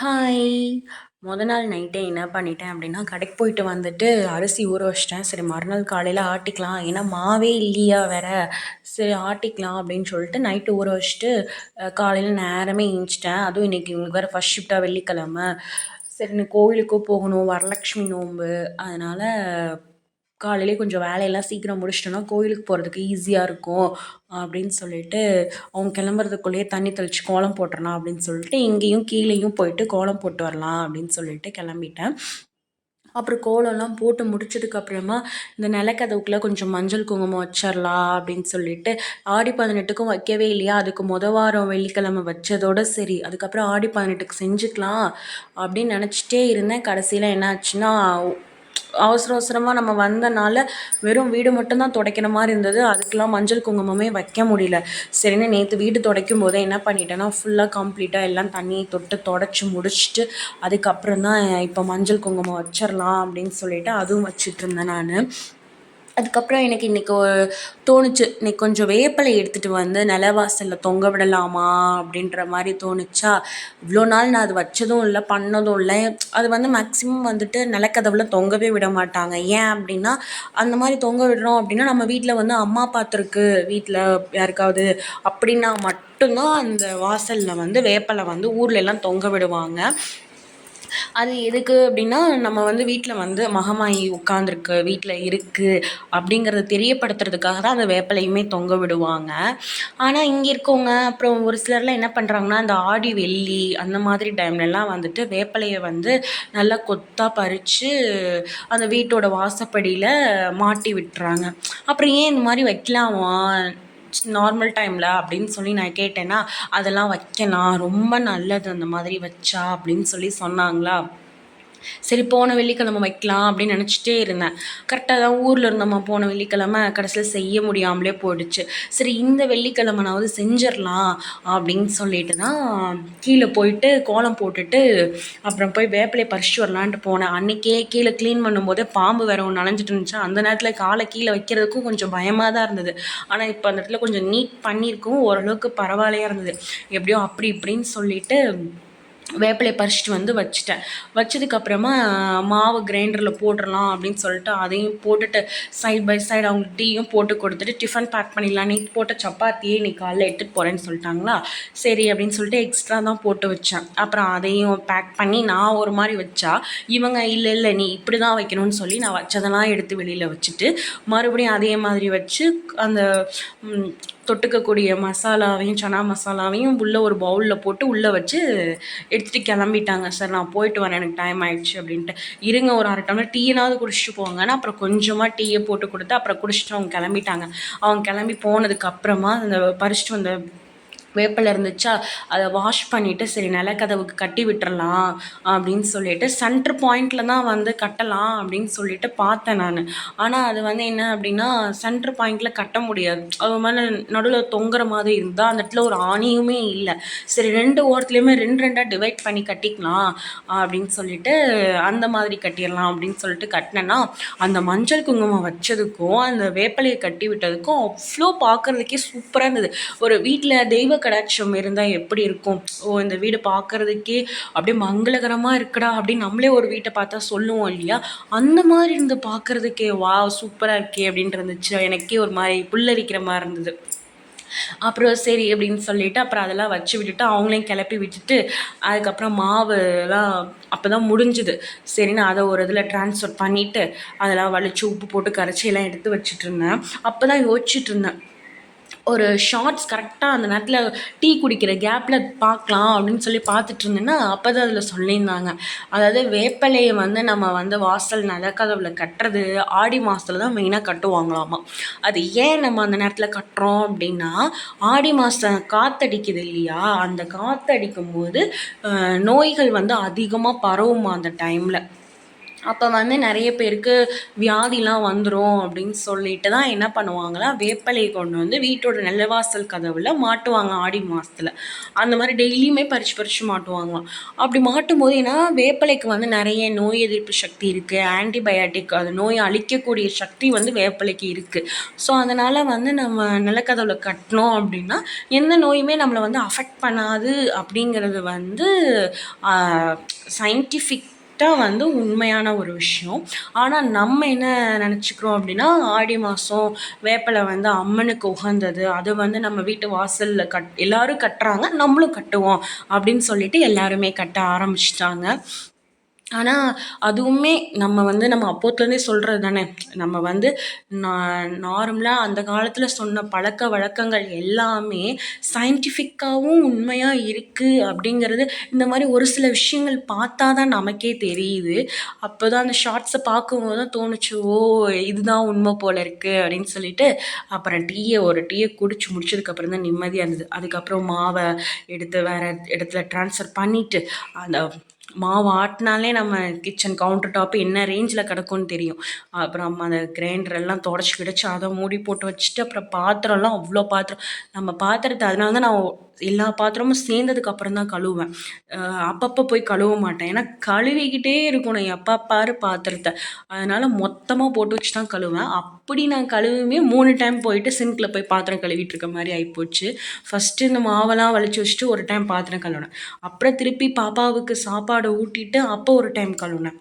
Hi முத நாள் நைட்டே என்ன பண்ணிட்டேன் அப்படின்னா கடைக்கு போயிட்டு வந்துட்டு அரிசி ஊற வச்சிட்டேன். சரி மறுநாள் காலையில் ஆட்டிக்கலாம். ஏன்னா மாவே இல்லையா வேற? சரி ஆட்டிக்கலாம் அப்படின்னு சொல்லிட்டு நைட்டு ஊற வச்சுட்டு காலையில் நேரமே ஏஞ்சிட்டேன் அதுவும் இன்றைக்கி இவங்களுக்கு வேறு ஃபஸ்ட் ஷிஃப்ட்டாக வெள்ளிக்கிழமை. சரி இன்னைக்கு கோவிலுக்கும் போகணும். வரலக்ஷ்மி நோன்பு. அதனால் காலையிலே கொஞ்சம் வேலையெல்லாம் சீக்கிரம் முடிச்சிட்டோன்னா கோயிலுக்கு போகிறதுக்கு ஈஸியாக இருக்கும் அப்படின்னு சொல்லிட்டு அவங்க கிளம்புறதுக்குள்ளேயே தண்ணி தெளித்து கோலம் போட்டுறலாம் அப்படின்னு சொல்லிட்டு இங்கேயும் கீழேயும் போயிட்டு கோலம் போட்டு வரலாம் அப்படின்னு சொல்லிட்டு கிளம்பிட்டேன். அப்புறம் கோலம்லாம் போட்டு முடிச்சதுக்கப்புறமா இந்த நிலக்கதவுக்குள்ள கொஞ்சம் மஞ்சள் குங்குமம் வச்சிடலாம் அப்படின்னு சொல்லிட்டு ஆடி பதினெட்டுக்கும் வைக்கவே இல்லையா? அதுக்கு முத வாரம் வெள்ளிக்கிழமை வச்சதோட சரி அதுக்கப்புறம் ஆடி பதினெட்டுக்கு செஞ்சுக்கலாம் அப்படின்னு நினச்சிட்டே இருந்தேன். கடைசியில் என்ன ஆச்சுன்னா அவசர அவசரமாக நம்ம வந்தனால வெறும் வீடு மட்டும்தான் துடைக்கிற மாதிரி இருந்தது. அதுக்கெலாம் மஞ்சள் குங்குமமே வைக்க முடியல. சரின்னு நேற்று வீடு துடைக்கும் போதே என்ன பண்ணிட்டேன்னா ஃபுல்லாக கம்ப்ளீட்டாக எல்லாம் தண்ணியை தொட்டு தொடச்சி முடிச்சுட்டு அதுக்கப்புறம் தான் இப்போ மஞ்சள் குங்குமம் வச்சிடலாம் அப்படின்னு சொல்லிட்டு அதுவும் வச்சிட்ருந்தேன் நான். அதுக்கப்புறம் எனக்கு இன்றைக்கி தோணுச்சு. இன்னைக்கு கொஞ்சம் வேப்பிலை எடுத்துகிட்டு வந்து நிலவாசலில் தொங்க விடலாமா அப்படின்ற மாதிரி தோணுச்சா? இவ்வளோ நாள் நான் அது வச்சதும் இல்லை பண்ணதும் இல்லை. அது வந்து மேக்ஸிமம் வந்துட்டு நிலக்கதவுல தொங்கவே விட மாட்டாங்க. ஏன் அப்படின்னா அந்த மாதிரி தொங்க விடுறோம் அப்படின்னா நம்ம வீட்டில் வந்து அம்மா பார்த்துருக்கு வீட்டில் யாருக்காவது அப்படின்னா மட்டும்தான் அந்த வாசலில் வந்து வேப்பிலை வந்து ஊரில் எல்லாம் தொங்க விடுவாங்க. அது எதுக்கு அப்படின்னா நம்ம வந்து வீட்டில் வந்து மகமாயி உட்காந்துருக்கு வீட்டில் இருக்குது அப்படிங்கிறத தெரியப்படுத்துறதுக்காக தான் அந்த வேப்பிலையுமே தொங்க விடுவாங்க. ஆனால் இங்கே இருக்கவங்க அப்புறம் ஒரு சிலர்லாம் என்ன பண்ணுறாங்கன்னா அந்த ஆடி வெள்ளி அந்த மாதிரி டைம்லலாம் வந்துட்டு வேப்பிலையை வந்து நல்லா கொத்தாக பறித்து அந்த வீட்டோட வாசப்படியில் மாட்டி விட்டுறாங்க. அப்புறம் ஏன் இந்த மாதிரி வைக்கலாமா? நார்மல் டைமில் அப்படின்னு சொல்லி நான் கேட்டேன்னா அதெல்லாம் வைக்கலாம். ரொம்ப நல்லது அந்த மாதிரி வச்சா அப்படின்னு சொல்லி சொன்னாங்களா? சரி போன வெள்ளிக்கிழமை வைக்கலாம் அப்படின்னு நினச்சிட்டே இருந்தேன். கரெக்டாக தான் ஊரில் இருந்தோம்மா போன வெள்ளிக்கிழமை? கடைசியில் செய்ய முடியாமலே போயிடுச்சு. சரி இந்த வெள்ளிக்கிழமை நான் வந்து செஞ்சிடலாம் அப்படின்னு சொல்லிட்டு தான் கீழே போயிட்டு கோலம் போட்டுட்டு அப்புறம் போய் வேப்பிலையை பறிச்சு வரலான்ட்டு போனேன். அன்றைக்கே கீழே க்ளீன் பண்ணும்போது பாம்பு வேற ஒன்று நனைஞ்சிட்டு இருந்துச்சு. அந்த நேரத்தில் காலை கீழே வைக்கிறதுக்கும் கொஞ்சம் பயமாக தான் இருந்தது. ஆனால் இப்போ அந்த இடத்துல கொஞ்சம் நீட் பண்ணியிருக்கும் ஓரளவுக்கு பரவாயில்லையாக இருந்தது. எப்படியோ அப்படி இப்படின்னு சொல்லிட்டு வேப்பிலையை பறிச்சிட்டு வந்து வச்சுட்டேன். வச்சதுக்கப்புறமா மாவு கிரைண்டரில் போட்டுடலாம் அப்படின்னு சொல்லிட்டு அதையும் போட்டுட்டு சைட் பை சைடு அவங்க டீயும் போட்டு கொடுத்துட்டு டிஃபன் பேக் பண்ணிடலாம். நீ போட்ட சப்பாத்தியே நீ காலைல எடுத்துகிட்டு போகிறேன்னு சொல்லிட்டாங்களா? சரி அப்படின்னு சொல்லிட்டு எக்ஸ்ட்ரா தான் போட்டு வச்சேன். அப்புறம் அதையும் பேக் பண்ணி நான் ஒரு மாதிரி வச்சா இவங்க இல்லை இல்லை நீ இப்படி தான் வைக்கணும்னு சொல்லி நான் வச்சதெல்லாம் எடுத்து வெளியில் வச்சுட்டு மறுபடியும் அதே மாதிரி வச்சு அந்த தொட்டுக்கக்கூடிய மசாலாவையும் சனா மசாலாவையும் உள்ளே ஒரு பவுலில் போட்டு உள்ளே வச்சு எடுத்துகிட்டு கிளம்பிட்டாங்க. சார் நான் போயிட்டு வரேன். எனக்கு டைம் ஆயிடுச்சு அப்படின்ட்டு. இருங்க ஒரு அரை டம்ளர் டீனாவது குடிச்சிட்டு போங்கன்னா அப்புறம் கொஞ்சமாக டீயை போட்டு கொடுத்து அப்புறம் குடிச்சிட்டு அவங்க கிளம்பிட்டாங்க. அவங்க கிளம்பி போனதுக்கு அப்புறமா அந்த பறிச்சிட்டு வந்த வேப்பிலை இருந்துச்சா அதை வாஷ் பண்ணிவிட்டு சரி நிலக்கதவுக்கு கட்டி விட்டுறலாம் அப்படின்னு சொல்லிட்டு சென்ட்ரு பாயிண்டில் தான் வந்து கட்டலாம் அப்படின்னு சொல்லிட்டு பார்த்தேன் நான். ஆனால் அது வந்து என்ன அப்படின்னா சென்ட்ரு பாயிண்டில் கட்ட முடியாது. அது மேலே நடுவில் தொங்குற மாதிரி இருந்தால் அந்த இடத்துல ஒரு ஆணியுமே இல்லை. சரி ரெண்டு ஓரத்துலேயுமே ரெண்டு ரெண்டாக டிவைட் பண்ணி கட்டிக்கலாம் அப்படின்னு சொல்லிட்டு அந்த மாதிரி கட்டிடலாம் அப்படின்னு சொல்லிட்டு கட்டினேன்னா அந்த மஞ்சள் குங்குமம் வச்சதுக்கும் அந்த வேப்பலையை கட்டி விட்டதுக்கும் அவ்வளோ பார்க்குறதுக்கே சூப்பராக இருந்தது. ஒரு வீட்டில் தெய்வ கடாட்சம் இருந்தால் எப்படி இருக்கும்? ஓ இந்த வீடு பார்க்குறதுக்கே அப்படியே மங்களகரமாக இருக்குடா அப்படின்னு நம்மளே ஒரு வீட்டை பார்த்தா சொல்லுவோம் இல்லையா? அந்த மாதிரி இருந்து பார்க்குறதுக்கே வா சூப்பராக இருக்கே அப்படின்ட்டு இருந்துச்சு. எனக்கே ஒரு மாதிரி புல்லரிக்கிற மாதிரி இருந்தது. அப்புறம் சரி அப்படின்னு சொல்லிட்டு அப்புறம் அதெல்லாம் வச்சு விட்டுட்டு அவங்களையும் கிளப்பி விட்டுட்டு அதுக்கப்புறம் மாவுலாம் அப்போ தான் முடிஞ்சுது. சரின்னு அதை ஒரு இதில் ட்ரான்ஸ்ஃபர் பண்ணிவிட்டு அதெல்லாம் வலிச்சு உப்பு போட்டு கரைச்சி எல்லாம் எடுத்து வச்சுட்டு இருந்தேன். அப்போ தான் யோசிச்சுட்டு இருந்தேன். ஒரு ஷார்ட்ஸ் கரெக்டாக அந்த நேரத்தில் டீ குடிக்கிற கேப்பில் பார்க்கலாம் அப்படின்னு சொல்லி பார்த்துட்டு இருந்தேன்னா அப்போ தான் அதில் சொல்லியிருந்தாங்க. அதாவது வேப்பிலையை வந்து நம்ம வந்து வாசல் நிலக்கதவில் கட்டுறது ஆடி மாதத்தில் தான் மெயினாக கட்டுவாங்களாமா. அது ஏன் நம்ம அந்த நேரத்தில் கட்டுறோம் அப்படின்னா ஆடி மாதம் காற்றடிக்குது இல்லையா? அந்த காற்றடிக்கும் போது நோய்கள் வந்து அதிகமாக பரவுமா அந்த டைமில் அப்போ வந்து நிறைய பேருக்கு வியாதிலாம் வந்துடும் அப்படின்னு சொல்லிட்டு தான் என்ன பண்ணுவாங்கன்னா வேப்பிலையை கொண்டு வந்து வீட்டோட நிலவாசல் கதவில் மாட்டுவாங்க ஆடி மாதத்தில் அந்த மாதிரி டெய்லியுமே பறித்து பறித்து மாட்டுவாங்க. அப்படி மாட்டும் போது ஏன்னா வேப்பிலைக்கு வந்து நிறைய நோய் எதிர்ப்பு சக்தி இருக்குது ஆன்டிபயாட்டிக் அது நோயை அழிக்கக்கூடிய சக்தி வந்து வேப்பிலைக்கு இருக்குது ஸோ அதனால் வந்து நம்ம நிலக்கதவில் கட்டினோம் அப்படின்னா எந்த நோயுமே நம்மளை வந்து அஃபெக்ட் பண்ணாது அப்படிங்கிறது வந்து சயின்டிஃபிக் வந்து உண்மையான ஒரு விஷயம். ஆனால் நம்ம என்ன நினச்சிக்கிறோம் அப்படின்னா ஆடி மாதம் வேப்பிலை வந்து அம்மனுக்கு உகந்தது. அது வந்து நம்ம வீட்டு வாசலில் கட் எல்லோரும் கட்டுறாங்க நம்மளும் கட்டுவோம் அப்படின்னு சொல்லிட்டு எல்லாருமே கட்ட ஆரம்பிச்சிட்டாங்க. ஆனால் அதுவுமே நம்ம வந்து நம்ம அப்போத்துலேருந்தே சொல்கிறது தானே நம்ம வந்து நான் நார்மலாக அந்த காலத்தில் சொன்ன பழக்க வழக்கங்கள் எல்லாமே சயின்டிஃபிக்காகவும் உண்மையாக இருக்குது அப்படிங்கிறது இந்த மாதிரி ஒரு சில விஷயங்கள் பார்த்தா தான் நமக்கே தெரியுது. அப்போ தான் அந்த ஷார்ட்ஸை பார்க்கும்போது தான் தோணுச்சு ஓ இதுதான் உண்மை போல் இருக்குது அப்படின்னு சொல்லிட்டு அப்புறம் டீயை ஒரு டீயை குடிச்சு முடிச்சதுக்கப்புறம் தான் நிம்மதியாக இருந்தது. அதுக்கப்புறம் மாவை எடுத்து வேறு இடத்துல ட்ரான்ஸ்ஃபர் பண்ணிவிட்டு அந்த மாவு ஆட்டினாலே நம்ம கிச்சன் கவுண்டர் டாப்பு என்ன ரேஞ்சில் கிடக்கும்னு தெரியும். அப்புறம் அந்த கிரைண்டர் எல்லாம் தொடச்சி கிடச்சி அதை மூடி போட்டு வச்சுட்டு அப்புறம் பாத்திரம்லாம் அவ்வளோ பாத்திரம். நம்ம பாத்திரத்தை அதனால தான் நான் எல்லா பாத்திரமும் சேர்ந்ததுக்கு அப்புறம் தான் கழுவுவேன். அப்பப்போ போய் கழுவ மாட்டேன். ஏன்னா கழுவிக்கிட்டே இருக்கணும். எப்போ பாரு பாத்திரத்தை. அதனால் மொத்தமாக போட்டு வச்சு தான் கழுவேன் அப்படி நான் கழுவுமே மூணு டைம் போயிட்டு சிங்கில் போய் பாத்திரம் கழுவிட்டு இருக்க மாதிரி ஆகிப்போச்சு ஃபஸ்ட்டு இந்த மாவெல்லாம் வலிச்சு வச்சுட்டு ஒரு டைம் பாத்திரம் கழுவினேன். அப்புறம் திருப்பி பாப்பாவுக்கு சாப்பாடு ஊட்டிட்டு அப்போ ஒரு டைம் கழுவினேன்.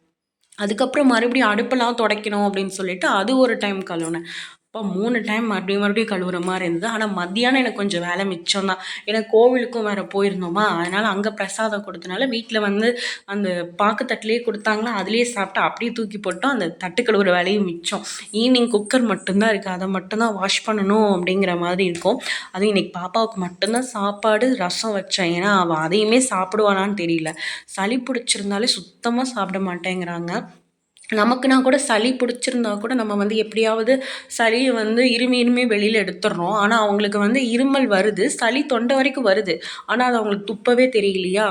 அதுக்கப்புறம் மறுபடியும் அடுப்பெல்லாம் துடைக்கணும் அப்படின்னு சொல்லிட்டு அது ஒரு டைம் கழுவினேன். அப்போ மூணு டைம் மறுபடியும் மறுபடியும் கழுவுற மாதிரி இருந்தது. ஆனால் மத்தியானம் எனக்கு கொஞ்சம் வேலை மிச்சம் தான். ஏன்னா கோவிலுக்கும் வேறு போயிருந்தோமா. அதனால் அங்கே பிரசாதம் கொடுத்தனால வீட்டில் வந்து அந்த பாக்கு தட்டிலே கொடுத்தாங்களா அதுலேயே சாப்பிட்டு அப்படியே தூக்கி போட்டோம். அந்த தட்டு கழுவுற வேலையும் மிச்சம். ஈவினிங் குக்கர் மட்டும்தான் இருக்குது அதை மட்டும்தான் வாஷ் பண்ணணும் அப்படிங்கிற மாதிரி இருக்கும். அதுவும் இன்றைக்கி பாப்பாவுக்கு மட்டும்தான் சாப்பாடு ரசம் வச்சேன். ஏன்னா அவள் அதையுமே சாப்பிடுவானான்னு தெரியல. சளி பிடிச்சிருந்தாலே சுத்தமாக சாப்பிட மாட்டேங்கிறாங்க. நமக்குனா கூட சளி பிடிச்சிருந்தா கூட நம்ம வந்து எப்படியாவது சளியை வந்து இருமி இருமி வெளியில் எடுத்துடுறோம். ஆனால் அவங்களுக்கு வந்து இருமல் வருது. சளி தொண்டை வரைக்கும் வருது. ஆனால் அது அவங்களுக்கு துப்பவே தெரியலையா?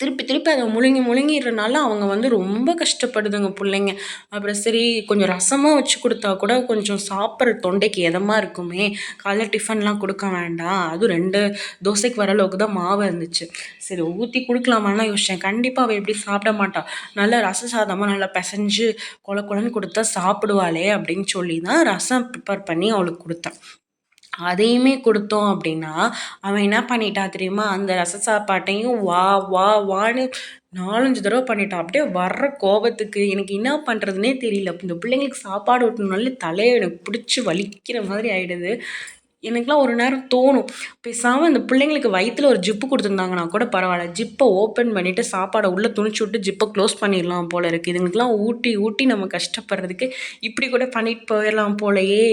திருப்பி திருப்பி அதை முழுங்கி முழுங்கிடுறனால அவங்க வந்து ரொம்ப கஷ்டப்படுதுங்க பிள்ளைங்க. அப்புறம் சரி கொஞ்சம் ரசமாக வச்சு கொடுத்தா கூட கொஞ்சம் சாப்பிட்ற தொண்டைக்கு எதமாக இருக்குமே. காலைல டிஃபன்லாம் கொடுக்க வேண்டாம். அதுவும் ரெண்டு தோசைக்கு வர அளவுக்கு தான் மாவு இருந்துச்சு. சரி ஊற்றி கொடுக்கலாமான்னு யோசித்தேன் கண்டிப்பாக அவள் எப்படி சாப்பிட மாட்டாள் நல்லா ரச சாதமாக நல்லா பிசைஞ்சு கொல கொலன்னு கொடுத்தா சாப்பிடுவாளே அப்படின்னு சொல்லி தான் ரசம் ப்ரிப்பேர் பண்ணி அவளுக்கு கொடுத்தேன். அதையுமே கொடுத்தோம் அப்படின்னா அவன் என்ன பண்ணிட்டா தெரியுமா? அந்த ரச சாப்பாட்டையும் வா வா வான்னு நாலஞ்சு தடவை பண்ணிட்டான். அப்படியே வர்ற கோபத்துக்கு எனக்கு என்ன பண்ணுறதுனே தெரியல. இந்த பிள்ளைங்களுக்கு சாப்பாடு ஊட்டணும்னாலே தலையை எனக்கு பிடிச்சி வலிக்கிற மாதிரி ஆகிடுது எனக்குலாம் ஒரு நேரம் தோணும். பேசாமல் இந்த பிள்ளைங்களுக்கு வயிற்றில் ஒரு ஜிப்பு கொடுத்துருந்தாங்கன்னா கூட பரவாயில்ல. ஜிப்பை ஓப்பன் பண்ணிவிட்டு சாப்பாடை உள்ளே துணிச்சு விட்டு ஜிப்பை க்ளோஸ் பண்ணிடலாம் போல் இருக்குது இதுங்களுக்குலாம் ஊட்டி ஊட்டி நம்ம கஷ்டப்படுறதுக்கு இப்படி கூட பண்ணிட்டு போயிடலாம் போலையே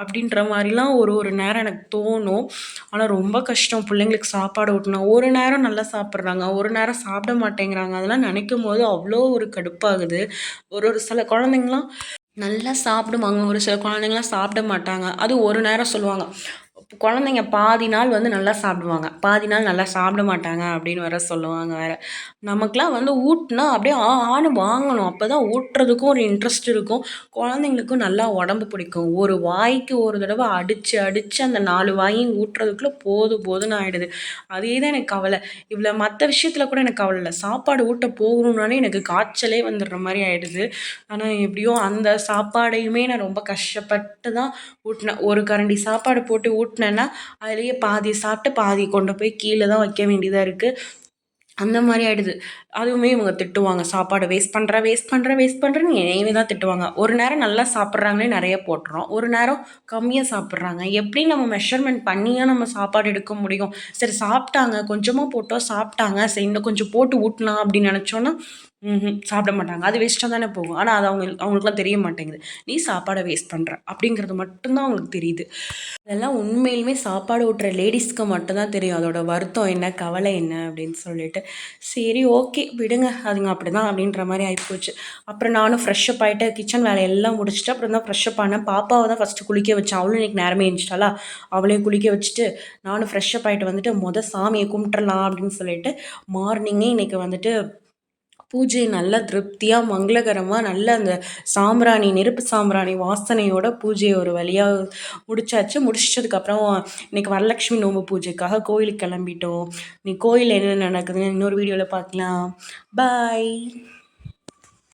அப்படின்ற மாதிரிலாம் ஒரு ஒரு நேரம் எனக்கு தோணும். ஆனால் ரொம்ப கஷ்டம். பிள்ளைங்களுக்கு சாப்பாடு ஊட்டினா ஒரு நேரம் நல்லா சாப்பிட்றாங்க. ஒரு நேரம் சாப்பிட மாட்டேங்கிறாங்க. அதெல்லாம் நினைக்கும் போது அவ்வளோ ஒரு கடுப்பாகுது. ஒரு ஒரு சில குழந்தைங்களாம் நல்லா சாப்பிடுவாங்க. ஒரு சில குழந்தைங்களாம் சாப்பிட மாட்டாங்க. அது ஒரு நேரம் சொல்லுவாங்க. குழந்தைங்க பாதி நாள் வந்து நல்லா சாப்பிடுவாங்க. பாதி நாள் நல்லா சாப்பிட மாட்டாங்க அப்படின்னு வேற சொல்லுவாங்க வேறு. நமக்கெலாம் வந்து ஊட்டினா அப்படியே ஆ ஆன்னு வாங்கணும். அப்போ தான் ஊட்டுறதுக்கும் ஒரு இன்ட்ரெஸ்ட் இருக்கும். குழந்தைங்களுக்கும் நல்லா உடம்பு பிடிக்கும். ஒரு வாய்க்கு ஒரு தடவை அடித்து அடித்து அந்த நாலு வாயும் ஊட்டுறதுக்குள்ளே போதும் போதுன்னு ஆகிடுது அதே தான் எனக்கு கவலை. இவ்வளோ மற்ற விஷயத்தில் கூட எனக்கு கவலை இல்லை. சாப்பாடு ஊட்ட போகணுன்னாலே எனக்கு காய்ச்சலே வந்துடுற மாதிரி ஆகிடுது ஆனால் எப்படியோ அந்த சாப்பாடையுமே நான் ரொம்ப கஷ்டப்பட்டு தான் ஊட்டினேன். ஒரு கரண்டி சாப்பாடு போட்டு ஊட் கொட்டினேன்னா அதுலேயே பாதி சாப்பிட்டு பாதி கொண்டு போய் கீழே தான் வைக்க வேண்டியதாக இருக்குது அந்த மாதிரி ஆகிடுது அதுவுமே இவங்க திட்டுவாங்க. சாப்பாடு வேஸ்ட் பண்ணுற வேஸ்ட் பண்ணுற வேஸ்ட் பண்ணுறேன்னு என்னையவே தான் திட்டுவாங்க. ஒரு நேரம் நல்லா சாப்பிட்றாங்களே நிறைய போட்டுறோம். ஒரு நேரம் கம்மியாக சாப்பிட்றாங்க. எப்படி நம்ம மெஷர்மெண்ட் பண்ணியாக நம்ம சாப்பாடு எடுக்க முடியும்? சரி சாப்பிட்டாங்க. கொஞ்சமாக போட்டோம் சாப்பிட்டாங்க. சரி இன்னும் கொஞ்சம் போட்டு ஊட்டலாம் அப்படின்னு நினச்சோன்னா ம்ஹூம். சாப்பிட மாட்டாங்க. அது வேஸ்ட்டாக தானே போகும். ஆனால் அது அவங்க அவங்களுக்குலாம் தெரிய மாட்டேங்குது. நீ சாப்பாடை வேஸ்ட் பண்ணுற அப்படிங்கிறது மட்டும்தான் அவங்களுக்கு தெரியுது. அதெல்லாம் உண்மையிலுமே சாப்பாடு ஊட்டுற லேடிஸ்க்கு மட்டும்தான் தெரியும். அதோட வருத்தம் என்ன கவலை என்ன அப்படின்னு சொல்லிட்டு. சரி ஓகே விடுங்க. அதுங்க அப்படி தான் அப்படின்ற மாதிரி ஆகிப்போச்சு அப்புறம் நானும் ஃப்ரெஷ்ஷப் ஆகிட்டு கிச்சன் வேலையெல்லாம் முடிச்சுட்டு அப்புறம் தான் ஃப்ரெஷ்ஷப் ஆனேன். பாப்பாவை தான் ஃபஸ்ட்டு குளிக்க வச்சேன். அவளும் இன்னைக்கு நேரமே எழுந்துச்சிட்டாலா அவளையும் குளிக்க வச்சுட்டு நானும் ஃப்ரெஷ்ஷப் ஆகிட்டு வந்துட்டு மொதல் சாமியை கும்பிட்றலாம் அப்படின்னு சொல்லிட்டு மார்னிங்கே இன்றைக்கி வந்துட்டு பூஜை நல்லா திருப்தியாக மங்களகரமாக நல்ல அந்த சாம்பிராணி நெருப்பு சாம்பிராணி வாசனையோட பூஜையை ஒரு வழியாக முடிச்சாச்சு. முடிச்சதுக்கப்புறம் இன்னைக்கு வரலட்சுமி நோம்பு பூஜைக்காக கோயிலுக்கு கிளம்பிட்டோம். நீ கோயில் என்ன நடக்குதுன்னு இன்னொரு வீடியோவில் பார்க்கலாம். பாய்